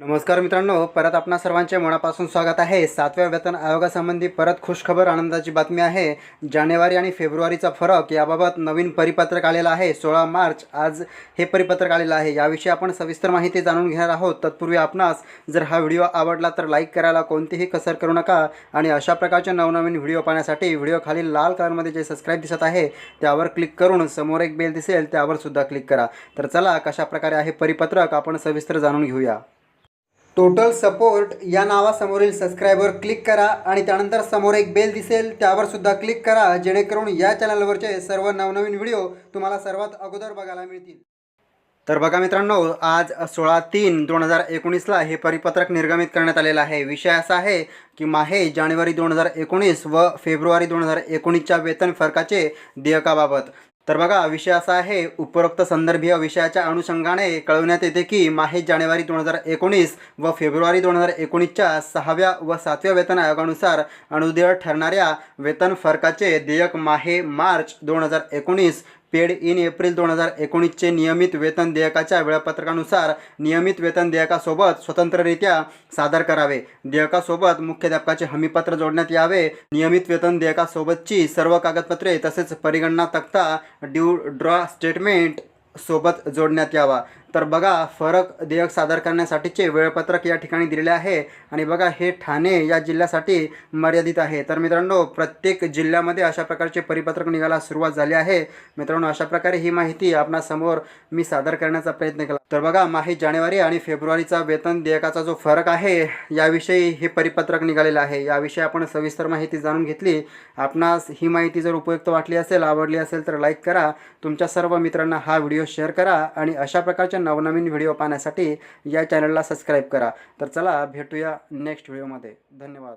नमस्कार मित्रांनो परत आपणा सर्वांचे मनापासून स्वागत आहे. सातव्या वेतन आयोगासंबंधी परत खुशखबर आनंदाची बातमी आहे. जानेवारी आणि फेब्रुवारीचा फरक याबाबत नवीन परिपत्रक आलेलं आहे. सोळा मार्च आज हे परिपत्रक आलेलं आहे. याविषयी आपण सविस्तर माहिती जाणून घेणार आहोत. तत्पूर्वी आपणास जर हा व्हिडिओ आवडला तर लाईक करायला कोणतीही कसर करू नका आणि अशा प्रकारचे नवनवीन व्हिडिओ पाहण्यासाठी व्हिडिओ खाली लाल कलरमध्ये जे सबस्क्राईब दिसत आहे त्यावर क्लिक करून समोर एक बेल दिसेल त्यावर सुद्धा क्लिक करा. तर चला कशा प्रकारे आहे परिपत्रक आपण सविस्तर जाणून घेऊया. टोटल सपोर्ट या नावासमोरील सबस्क्रायबर क्लिक करा आणि त्यानंतर समोर एक बेल दिसेल त्यावर सुद्धा क्लिक करा जेणेकरून या चॅनलवरचे सर्व नवनवीन व्हिडिओ तुम्हाला सर्वात अगोदर बघायला मिळतील. तर बघा मित्रांनो आज सोळा तीन दोन हजार एकोणीसला हे परिपत्रक निर्गमित करण्यात आलेलं आहे. विषय असा आहे की माहे जानेवारी दोन हजार एकोणीस व फेब्रुवारी दोन हजार एकोणीसच्या वेतन फरकाचे देयकाबाबत. तर बघा विषय असा आहे उपरोक्त संदर्भीय विषयाच्या अनुषंगाने कळवण्यात येते की माहे जानेवारी दोन हजार एकोणीस व फेब्रुवारी दोन हजार एकोणीसच्या सहाव्या व सातव्या वेतन आयोगानुसार अनुदेय ठरणाऱ्या वेतन फरकाचे देयक माहे मार्च दोन हजार एकोणीस पेड इन एप्रिल दोन हजार एकोणीसचे नियमित वेतन देयकाच्या वेळापत्रकानुसार नियमित वेतन देयकासोबत स्वतंत्ररित्या सादर करावे. देयकासोबत मुख्याध्यापकाचे हमीपत्र जोडण्यात यावे. नियमित वेतन देयकासोबतची सर्व कागदपत्रे तसेच परिगणना तक्ता ड्यू ड्रॉ स्टेटमेंट सोबत जोडण्यात यावा. तर बघा फरक देयक सादर करण्यासाठीचे वेळपत्रक या ठिकाणी दिलेले आहे. आणि बघा हे ठाणे या जिल्ह्यासाठी मर्यादित आहे. तर मित्रांनो प्रत्येक जिल्ह्यामध्ये अशा प्रकारचे परिपत्रक निघायला सुरुवात झाली आहे. मित्रांनो अशा प्रकारे ही माहिती आपणासमोर मी सादर करण्याचा प्रयत्न केला. तर बघा माही जानेवारी आणि फेब्रुवारीचा वेतन देयकाचा जो फरक आहे याविषयी हे परिपत्रक निघालेलं आहे. याविषयी आपण सविस्तर माहिती जाणून घेतली. आपणास ही माहिती जर उपयुक्त वाटली असेल आवडली असेल तर लाईक करा. तुमच्या सर्व मित्रांना हा व्हिडिओ शेअर करा आणि अशा प्रकारच्या नवनवीन व्हिडिओ पाहण्यासाठी या चॅनलला सबस्क्राईब करा. तर चला भेटूया नेक्स्ट व्हिडिओमध्ये. धन्यवाद.